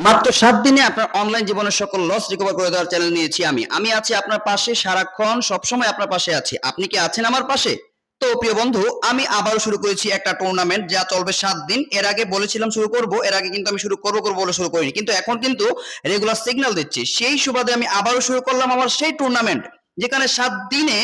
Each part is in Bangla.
মাত্র সাত দিনে আপনার অনলাইন জীবনের সকল লস রিকভার করে দেওয়ার চ্যানেল নিয়েছি আমি। আমি আছি আপনার পাশে সারাক্ষণ, সবসময় আপনার পাশে আছি। আপনি কি আছেন আমার পাশে? তো প্রিয় বন্ধু, আমি আবারও শুরু করেছি একটা টুর্নামেন্ট যা চলবে সাত দিন। এর আগে বলেছিলাম শুরু করব, এর আগে কিন্তু আমি শুরু করব করব বলে শুরু করিনি। কিন্তু এখন কিন্তু রেগুলার সিগন্যাল দিচ্ছি। সেই সুবাদে আমি আবারও শুরু করলাম আমার সেই টুর্নামেন্ট যেখানে সাত দিনে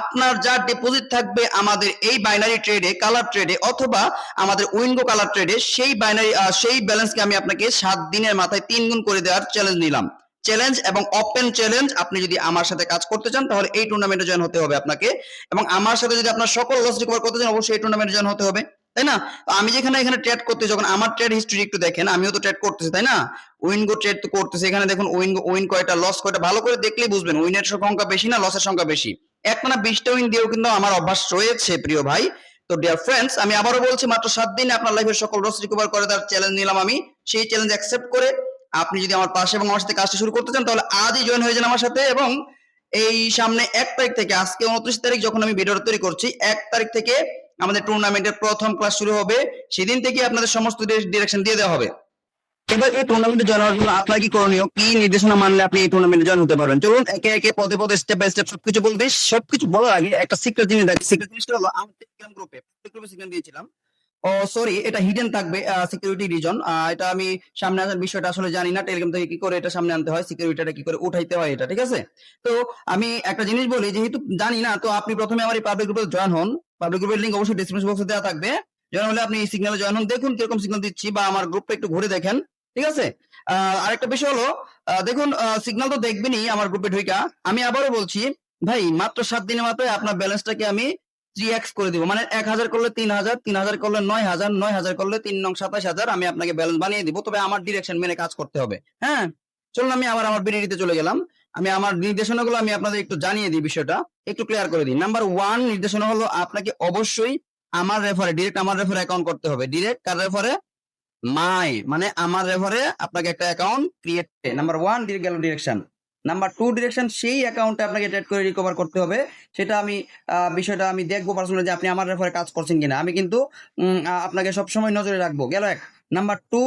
আপনার যা ডিপোজিট থাকবে আমাদের এই বাইনারি ট্রেডে কালার ট্রেডে অথবা আমাদের উইনগো কালার ট্রেডে সেই বাইনারি সেই ব্যালেন্সকে আমি আপনাকে সাত দিনের মাথায় তিন গুণ করে দেওয়ার চ্যালেঞ্জ নিলাম। চ্যালেঞ্জ এবং ওপেন চ্যালেঞ্জ আপনি যদি আমার সাথে কাজ করতে চান, তাহলে এই টুর্নামেন্টে জয়েন হতে হবে আপনাকে। এবং আমার সাথে যদি আপনার সকল লস রিকভার করতে চান, অবশ্যই এই টুর্নামেন্টে জয়েন হতে হবে। তাই না? আমি যেখানে এখানে ট্রেড করতে যখন আমার ট্রেড হিস্ট্রি একটু দেখেন, আমিও তো ট্রেড করতেছি, তাই না? উইনগো ট্রেড তো করতেছি, এখানে দেখুন উইন উইন কয়টা লস কয়টা, ভালো করে দেখলেই বুঝবেন উইনের সংখ্যা বেশি না লসের সংখ্যা বেশি। একটা না বিশটা উইন দিয়েও কিন্তু আমার অভ্যাস রয়েছে, প্রিয় ভাই। তো ডিয়ার ফ্রেন্ডস আমি আবারও বলছি, মাত্র সাত দিনে আপনার লাইফের সকল লস রিকভার করে তার চ্যালেঞ্জ নিলাম আমি। সেই চ্যালেঞ্জ অ্যাকসেপ্ট করে আপনি যদি আমার পাশে এবং আমার সাথে কাজটা শুরু করতে চান, তাহলে আজই জয়েন হয়ে যান আমার সাথে এবং এই সামনে এক তারিখ থেকে, আজকে উনত্রিশ তারিখ যখন আমি ভিডিওটা তৈরি করছি, এক তারিখ থেকে আমাদের টুর্নামেন্টের প্রথম ক্লাস শুরু হবে। সেদিন থেকে আপনাদের সমস্ত ডিরেকশন দিয়ে দেওয়া হবে। এবার এই টুর্নামেন্টে জয়েন হওয়ার জন্য আপনার কি করণীয়? কি নির্দেশনা মানলে আপনি এই টুর্নামেন্টে জয়েন হতে পারবেন? চলুন একে একে পদে পদে স্টেপ বাই স্টেপ সবকিছু বলবে সবকিছু বলার আগে একটা সিক্রেট জিনিস দেখ। সিক্রেট জিনিসটা হলো আমার টেলিগ্রাম গ্রুপে গ্রুপে সিগন্যাল দিয়েছিলাম। ও সরি এটা হিডেন থাকবে সিকিউরিটি রিজন এটা আমি সামনে আসার বিষয়টা আসলে জানি না টেলিগ্রাম থেকে কি করে এটা সামনে আনতে হয় সিকিউরিটিটা কি করে উঠাইতে হয় এটা, ঠিক আছে? তো আমি একটা জিনিস বলি, যেহেতু জানি না, তো আপনি প্রথমে আমার এই পাবলিক গ্রুপে জয়েন হন। পাবলিক গ্রুপের লিংক অবশ্যই ডিসক্রিপশন বক্সে দেওয়া থাকবে। জয়েন হলে আপনি এই সিগন্যালে জয়েন হন। দেখুন কীরকম সিগন্যাল দিচ্ছি বা আমার গ্রুপটা একটু ঘুরে দেখেন, ঠিক আছে? আরেকটা বিষয় হলো দেখুন সিগন্যাল তো দেখবেনই আমার গ্রুপে ঢুকা আমি আবারও বলছি, ভাই, মাত্র সাত দিনের মাথায় আপনার ব্যালেন্সটাকে আমি থ্রি এক্স করে দিব। মানে এক হাজার করলে তিন হাজার তিন হাজার করলে নয় হাজার নয় হাজার করলে তিন নং সাতাশ হাজার আমি আপনাকে ব্যালেন্স বানিয়ে দিব। তবে আমার ডিরেকশন মেনে কাজ করতে হবে। হ্যাঁ? চলুন আমি আবার আমার বিডিতে চলে গেলাম। আমি আমার নির্দেশনাগুলো আমি আপনাদের একটু জানিয়ে দিই বিষয়টা। একটু ক্লিয়ার করে দিই। নাম্বার ওয়ান নির্দেশনা হলো আপনাকে অবশ্যই আমার রেফারে ডিরেক্ট আমার রেফারে অ্যাকাউন্ট করতে হবে। ডিরেক্ট কার রেফারে মাই মানে আমার রেফারে আপনাকে একটা অ্যাকাউন্ট ক্রিয়েট নাম্বার ওয়ান গেল ডিরেকশন নাম্বার টু ডিরেকশন সেই অ্যাকাউন্টে আপনাকে ট্রেড করে রিকভার করতে হবে। সেটা আমি বিষয়টা আমি দেখব পার্সোনালি যে আপনি আমার রেফারে কাজ করছেন কিনা। আমি কিন্তু আপনাকে সবসময় নজরে রাখব। গেল এক। নাম্বার টু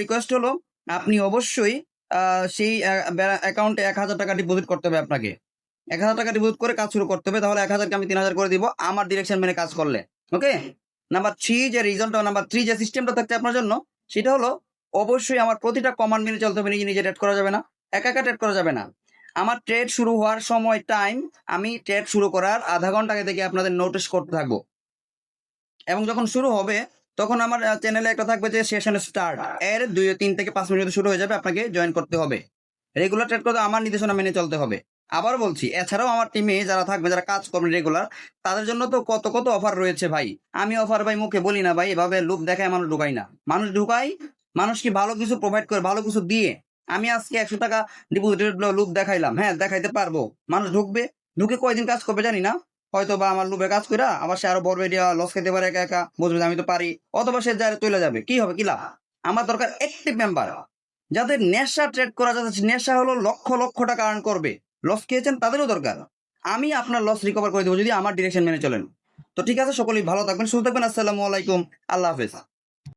রিকোয়েস্ট হলো, আপনি অবশ্যই সেই অ্যাকাউন্টে এক হাজার টাকা ডিপোজিট করতে হবে আপনাকে। এক হাজার টাকা ডিপোজিট করে কাজ শুরু করতে হবে, তাহলে এক হাজারকে আমি তিন হাজার করে দিব আমার ডিরেকশন মেনে কাজ করলে। ওকে নাম্বার থ্রি যে রিজনটা নাম্বার থ্রি যে সিস্টেমটা থাকছে আপনার জন্য, সেটা হলো অবশ্যই আমার প্রতিটা কমান্ড মেনে চলতে হবে, নিজে নিজে ট্রেড করা যাবে না, একা একা ট্রেড করা যাবে না। আমার ট্রেড শুরু হওয়ার সময় টাইম আমি ট্রেড শুরু করার আধা ঘণ্টা আগে থেকে আপনাদের নোটিশ করতে থাকব। এবং যখন শুরু হবে তখন আমার চ্যানেলে একটা থাকবে যে সেশন স্টার্ট এর দুই, তিন থেকে পাঁচ মিনিট শুরু হয়ে যাবে আপনাকে জয়েন করতে হবে। রেগুলার ট্রেড করতে আমার নির্দেশনা মেনে চলতে হবে। আবার বলছি, এছাড়াও আমার টিমে যারা থাকবে, যারা কাজ করবেন রেগুলার তাদের জন্য তো কত কত অফার রয়েছে ভাই? আমি অফার ভাই মুখে বলি না ভাই, এভাবে লুক দেখায় মানুষ ঢুকাই না। মানুষ ঢুকাই মানুষ কি ভালো কিছু প্রোভাইড করে, ভালো কিছু দিয়ে? আমি আজকে একশো টাকা ডিপোজিটেড লুক দেখাইলাম। হ্যাঁ দেখাইতে পারব। মানুষ ঢুকবে। ঢুকে কয়দিন কাজ করবে জানি না। হয়তো বা আমার লুপে কাজ করে আবার সে আরও বড় এরিয়া লস খেতে পারে একা একা। বুঝবে আমি তো পারি। অথবা সে যায় চলে যাবে। কি হবে, কি লাভ? আমার দরকার অ্যাক্টিভ মেম্বার যাদের নেশা ট্রেড করা যাচ্ছে নেশা হলো লক্ষ লক্ষ টাকা আর্ন করবে। লস খেয়েছেন, তাদেরও দরকার। আমি আপনার লস রিকভার করে দেবো, যদি আমার ডিরেকশন মেনে চলেন। তো ঠিক আছে, সকলেই ভালো থাকবেন, সুস্থ থাকবেন, আসসালামু আলাইকুম। আল্লাহ হাফেজ।